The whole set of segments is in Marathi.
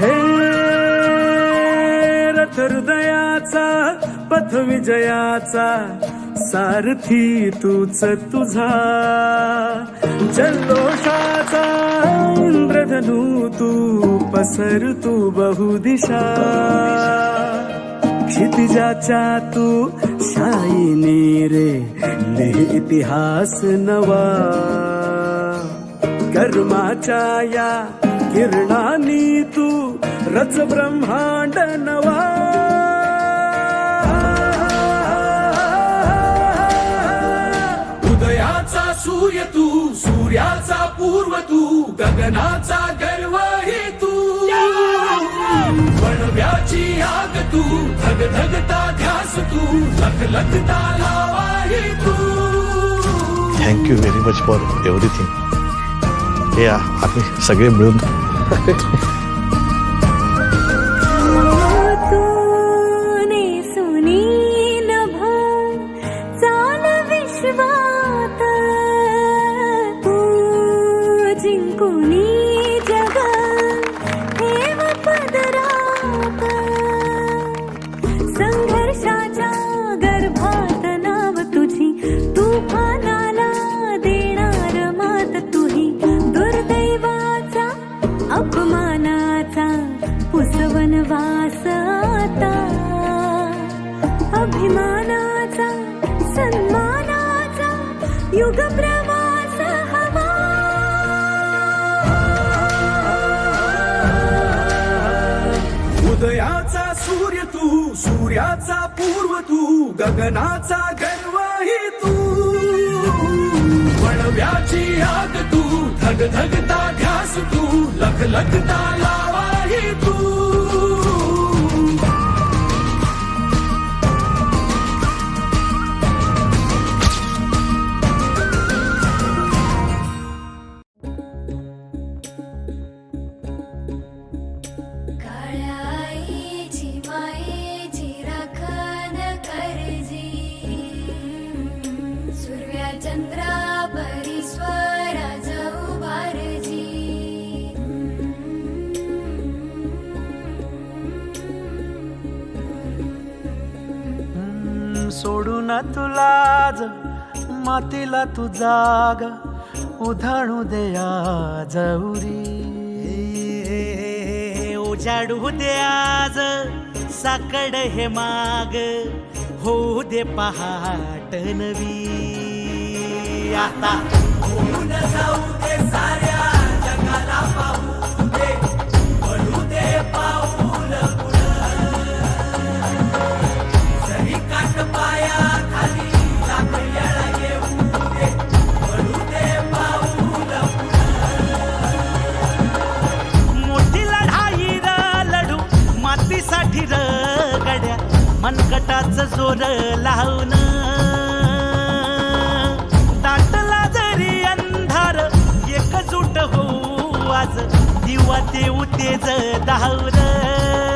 हे रथ हृदयाचा पथ विजयाचा सारथी तूच तुझा. जल्लोषाचा इंद्रधनू तू पसर तू बहुदिशा. क्षितिजाच्या तू शाईनी रे लिह इतिहास नवा. कर्माच्या या किरणानी तू रच ब्रह्मांड नवा उदयाचा सूर्य तू सूर्याचा पूर्व तू गगनाचा गर्व हे तू बनव्याची आग तू धग धगता ध्यास तू लख लखता लावा हे तू thank you very much for everything हे आम्ही सगळे मिळून. तूने सुनी विश्वात तू उदयाचा सूर्य तू सूर्याचा पूर्व तू गगनाचा गर्व हे तू. वणव्याची आग तू धग धगता ध्यास तू लख लखता चंद्रा परिस्वर जाऊ बारजी सोडून तुलाज मातीला तू जाग उधाणू दया जवरी उजाडू दे आज साकड हे माग होऊ दे पहाट नवी. आता होऊन जाऊ दे साऱ्या ते उतेज धावलं.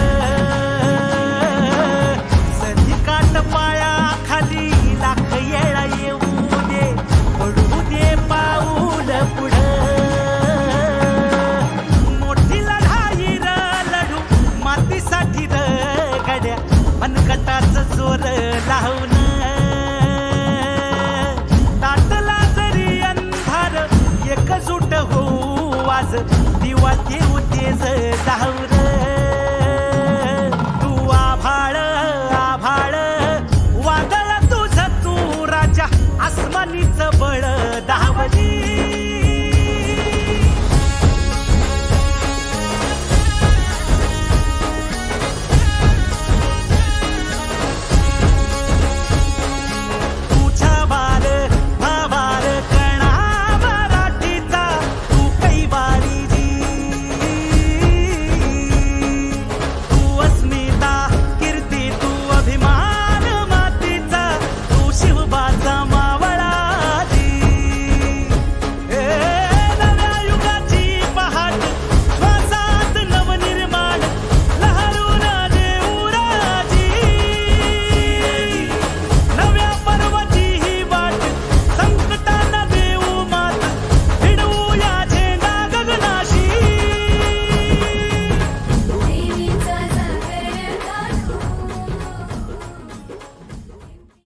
लावून ताटला जरी अंधार एकजूट होऊ आज दिवा देऊ तेज लावून तू आभाळ वादळ तुझ तू राजा बळ दावली.